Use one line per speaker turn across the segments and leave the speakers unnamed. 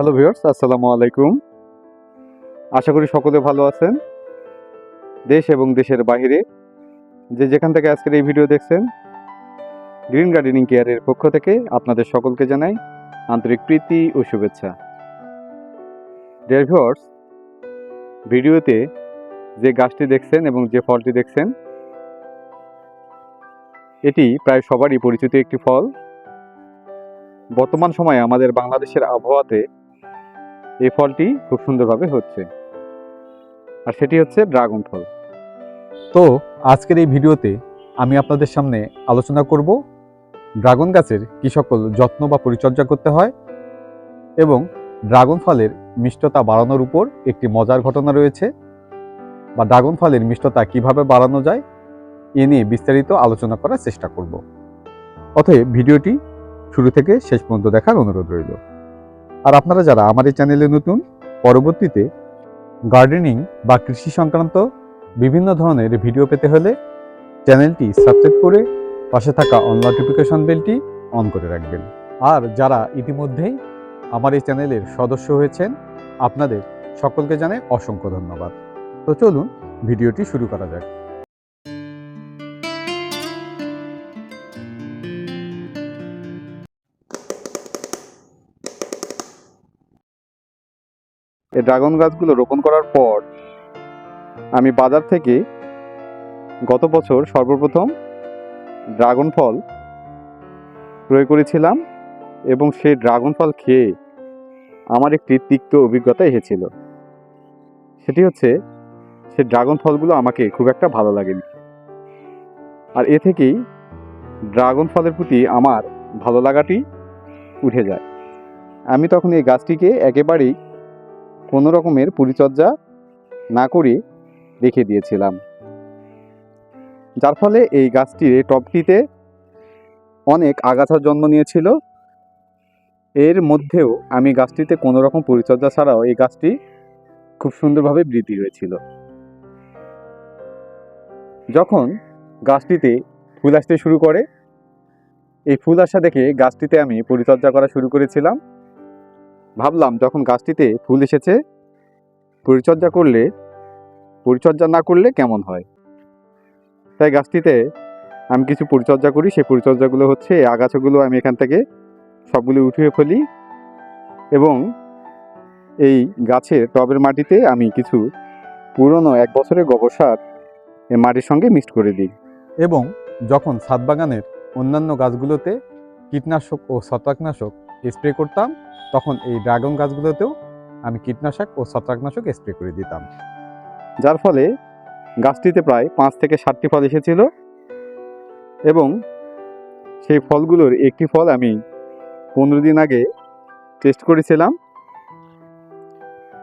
Hello viewers আসসালামু আলাইকুম। আশা করি সকলে ভালো আছেন। দেশ এবং দেশের বাইরে যে যেখান থেকে আজকের এই ভিডিও দেখছেন গ্রিন গার্ডেনিং কেয়ারের পক্ষ থেকে আপনাদের সকলকে জানাই আন্তরিক প্রীতি ও শুভেচ্ছা। ডিয়ার ভিউয়ার্স ভিডিওতে যে গাছটি দেখছেন এবং যে ফলটি দেখছেন, এটি প্রায় সবারই পরিচিত একটি ফল। বর্তমান সময়ে আমাদের বাংলাদেশের আবহাওয়াতে এই ফলটি খুব সুন্দরভাবে হচ্ছে। আর সেটি হচ্ছে ড্রাগন ফল। তো আজকের এই ভিডিওতে আমি আপনাদের সামনে আলোচনা করব ড্রাগন গাছের কী সকল যত্ন বা পরিচর্যা করতে হয় এবং ড্রাগন ফলের মিষ্টতা বাড়ানোর উপর একটি মজার ঘটনা রয়েছে বা ড্রাগন ফলের মিষ্টতা কীভাবে বাড়ানো যায় এ নিয়ে বিস্তারিত আলোচনা করার চেষ্টা করব। অতএব ভিডিওটি শুরু থেকে শেষ পর্যন্ত দেখার অনুরোধ রইল। আর আপনারা যারা আমার এই চ্যানেলে নতুন, পরবর্তীতে গার্ডেনিং বা কৃষি সংক্রান্ত বিভিন্ন ধরনের ভিডিও পেতে হলে চ্যানেলটি সাবস্ক্রাইব করে পাশে থাকা অন নোটিফিকেশন বেলটি অন করে রাখবেন। আর যারা ইতিমধ্যেই আমার এই চ্যানেলের সদস্য হয়েছেন, আপনাদের সকলকে জানাই অসংখ্য ধন্যবাদ। তো চলুন, ভিডিওটি শুরু করা যাক। এই ড্রাগন গাছগুলো রোপণ করার পর আমি বাজার থেকে গত বছর সর্বপ্রথম ড্রাগন ফল ক্রয় করেছিলাম এবং সেই ড্রাগন ফল খেয়ে আমার একটি তিক্ত অভিজ্ঞতা এসেছিল। সেটি হচ্ছে, সে ড্রাগন ফলগুলো আমাকে খুব একটা ভালো লাগেনি। আর এ থেকেই ড্রাগন ফলের প্রতি আমার ভালো লাগাটি উঠে যায়। আমি তখন এই গাছটিকে একেবারেই কোনো রকমের পরিচর্যা না করে রেখে দিয়েছিলাম। যার ফলে এই গাছটির এই টবটিতে অনেক আগাছার জন্ম নিয়েছিল। এর মধ্যেও আমি গাছটিতে কোনো রকম পরিচর্যা ছাড়াও এই গাছটি খুব সুন্দরভাবে বৃদ্ধি হয়েছিল। যখন গাছটিতে ফুল আসতে শুরু করে, এই ফুল আসা দেখে গাছটিতে আমি পরিচর্যা করা শুরু করেছিলাম। ভাবলাম যখন গাছটিতে ফুল এসেছে, পরিচর্যা করলে, পরিচর্যা না করলে কেমন হয়? তাই গাছটিতে আমি কিছু পরিচর্যা করি। সেই পরিচর্যাগুলো হচ্ছে, আগাছাগুলো আমি এখান থেকে সবগুলো উঠিয়ে ফেলি এবং এই গাছের টবের মাটিতে আমি কিছু পুরনো এক বছরের গোবর সার মাটির সঙ্গে মিক্সড করে দিই এবং যখন ছাদ বাগানের অন্যান্য গাছগুলোতে কীটনাশক ও ছত্রাকনাশক স্প্রে করতাম, তখন এই ড্রাগন গাছগুলোতেও আমি কীটনাশক ও ছত্রাকনাশক স্প্রে করে দিতাম। যার ফলে গাছটিতে প্রায় পাঁচ থেকে ষাটটি ফল এসেছিল এবং সেই ফলগুলোর একটি ফল আমি পনেরো দিন আগে টেস্ট করেছিলাম।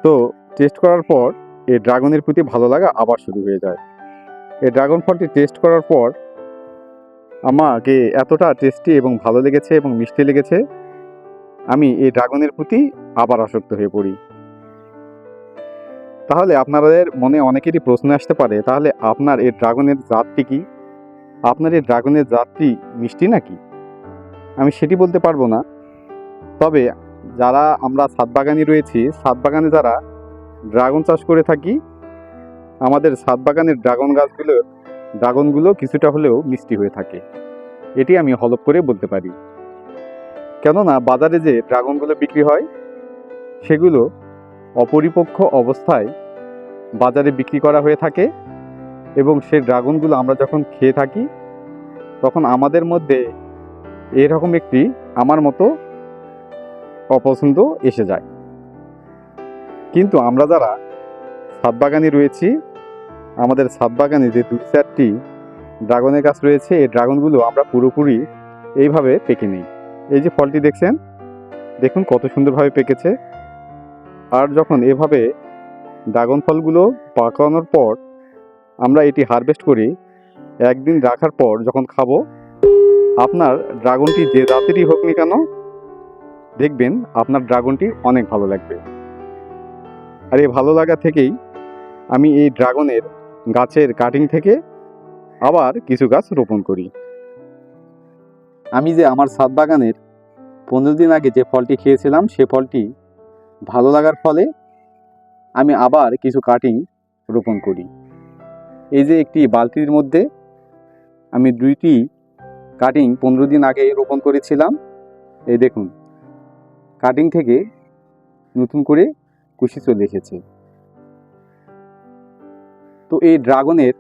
তো টেস্ট করার পর এই ড্রাগনের প্রতি ভালো লাগা আবার শুরু হয়ে যায়। এই ড্রাগন ফলটি টেস্ট করার পর আমাকে এতটা টেস্টি এবং ভালো লেগেছে এবং মিষ্টি লেগেছে আমি এই ড্রাগনের প্রতি আবার আসক্ত হয়ে পড়ি। তাহলে আপনাদের মনে অনেকেরই প্রশ্ন আসতে পারে, তাহলে আপনার এই ড্রাগনের জাতটি কি? আপনার এই ড্রাগনের জাতটি মিষ্টি নাকি? আমি সেটি বলতে পারব না। তবে যারা আমরা ছাদ বাগানে রয়েছি ছাদ বাগানে যারা ড্রাগন চাষ করে থাকি, আমাদের ছাদ বাগানের ড্রাগন গাছগুলো, ড্রাগনগুলো কিছুটা হলেও মিষ্টি হয়ে থাকে। এটি আমি হলপ করে বলতে পারি। কেননা বাজারে যে ড্রাগনগুলো বিক্রি হয়, সেগুলো অপরিপক্ষ অবস্থায় বাজারে বিক্রি করা হয়ে থাকে এবং সেই ড্রাগনগুলো আমরা যখন খেয়ে থাকি, তখন আমাদের মধ্যে এরকম একটি আমার মতো অপছন্দ এসে যায়। কিন্তু আমরা যারা ছাদ বাগানে রয়েছি, আমাদের ছাদ বাগানে যে দু চারটি ড্রাগনের গাছ রয়েছে, এই ড্রাগনগুলো আমরা পুরোপুরি এইভাবে পেকে নিই। এই যে ফলটি দেখছেন, দেখুন কত সুন্দরভাবে পেকেছে। আর যখন এভাবে ড্রাগন ফলগুলো পাকানোর পর আমরা এটি হারভেস্ট করি, একদিন রাখার পর যখন খাব, আপনার ড্রাগনটি যে জাতেরই হোক না কেন, দেখবেন আপনার ড্রাগনটি অনেক ভালো লাগবে। আর এই ভালো লাগা থেকেই আমি এই ড্রাগনের গাছের কাটিং থেকে আবার কিছু গাছ রোপণ করি। আমি যে আমার ছাদ বাগানের পনেরো দিন আগে যে ফলটি খেয়েছিলাম, সে ফলটি ভালো লাগার ফলে আমি আবার কিছু কাটিং রোপণ করি। এই যে একটি বালতির মধ্যে আমি দুইটি কাটিং পনেরো দিন আগে রোপণ করেছিলাম, এই দেখুন কাটিং থেকে নতুন করে কুশি চলে এসেছে। তো এই ড্রাগনের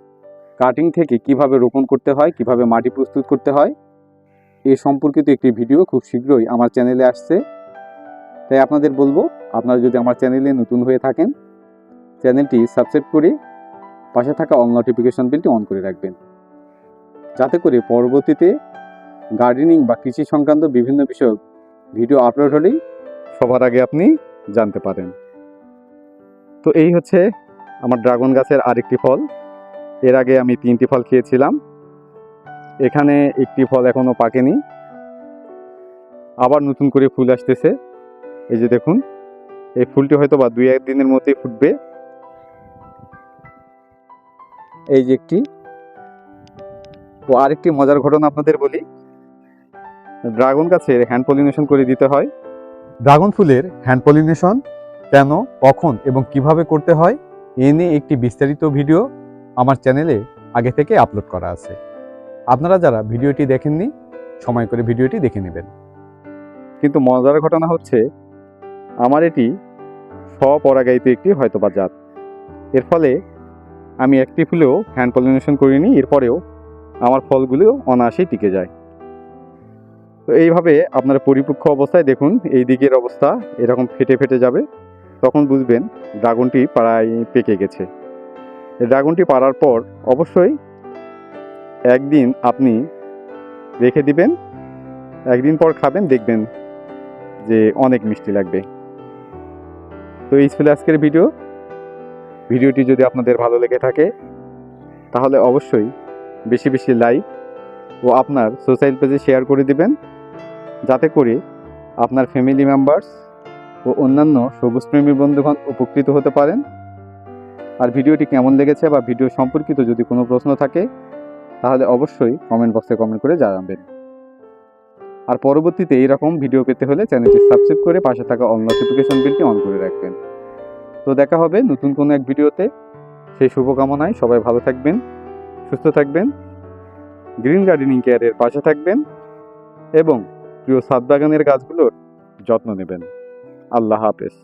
কাটিং থেকে কীভাবে রোপণ করতে হয়, কীভাবে মাটি প্রস্তুত করতে হয় এ সম্পর্কিত একটি ভিডিও খুব শীঘ্রই আমার চ্যানেলে আসছে। তাই আপনাদের বলব, আপনারা যদি আমার চ্যানেলে নতুন হয়ে থাকেন, চ্যানেলটি সাবস্ক্রাইব করে পাশে থাকা অল নোটিফিকেশন বেলটি অন করে রাখবেন। যাতে করে পরবর্তীতে গার্ডেনিং বা কৃষি সংক্রান্ত বিভিন্ন বিষয় ভিডিও আপলোড হলেই সবার আগে আপনি জানতে পারেন। তো এই হচ্ছে আমার ড্রাগন গাছের আরেকটি ফল। এর আগে আমি তিনটি ফল খেয়েছিলাম। এখানে একটি ফল এখনও পাকেনি। আবার নতুন করে ফুল আসতেছে। এই যে দেখুন, এই ফুলটি হয়তো বা দুই এক দিনের মধ্যেই ফুটবে। এই যে একটি। ও আরেকটি মজার ঘটনা আপনাদের বলি। ড্রাগন গাছের হ্যান্ড পলিনেশন করে দিতে হয়। ড্রাগন ফুলের হ্যান্ড পলিনেশন কেন, কখন এবং কীভাবে করতে হয়, এ নিয়ে একটি বিস্তারিত ভিডিও আমার চ্যানেলে আগে থেকে আপলোড করা আছে। আপনারা যারা ভিডিওটি দেখেননি, সময় করে ভিডিওটি দেখে নেবেন। কিন্তু মজার ঘটনা হচ্ছে, আমার এটি স্বপরাগায়িত একটি হয়তোবা জাত। এর ফলে আমি একটি ফুলেও হ্যান্ড পলিনেশন করিনি, এরপরেও আমার ফলগুলিও অনায়াসেই টিকে যায়। তো এইভাবে আপনার পরিপক্ষ অবস্থায় দেখুন, এই দিকের অবস্থা এরকম ফেটে ফেটে যাবে, তখন বুঝবেন ড্রাগনটি প্রায় পেকে গেছে। ড্রাগনটি পাড়ার পর অবশ্যই একদিন আপনি রেখে দিবেন, একদিন পর খাবেন, দেখবেন যে অনেক মিষ্টি লাগবে। তো এই ছিল আজকের ভিডিও। ভিডিওটি যদি আপনাদের ভালো লেগে থাকে, তাহলে অবশ্যই বেশি বেশি লাইক ও আপনার সোশ্যাল পেজে শেয়ার করে দিবেন। যাতে করে আপনার ফ্যামিলি মেম্বার্স ও অন্যান্য সবুজ সবুজপ্রেমী বন্ধুগণ উপকৃত হতে পারেন। আর ভিডিওটি কেমন লেগেছে বা ভিডিও সম্পর্কিত যদি কোনো প্রশ্ন থাকে তাহলে অবশ্যই কমেন্ট বক্সে কমেন্ট করে জানাবেন। আর পরবর্তীতে এইরকম ভিডিও পেতে হলে চ্যানেলটি সাবস্ক্রাইব করে পাশে থাকা অল নোটিফিকেশন বিলটি অন করে রাখবেন। তো দেখা হবে নতুন কোনো এক ভিডিওতে সেই শুভকামনায় সবাই ভালো থাকবেন, সুস্থ থাকবেন গ্রিন গার্ডেনিং কেয়ারের পাশে থাকবেন এবং প্রিয় সাত বাগানের গাছগুলোর যত্ন নেবেন। আল্লাহ হাফেজ।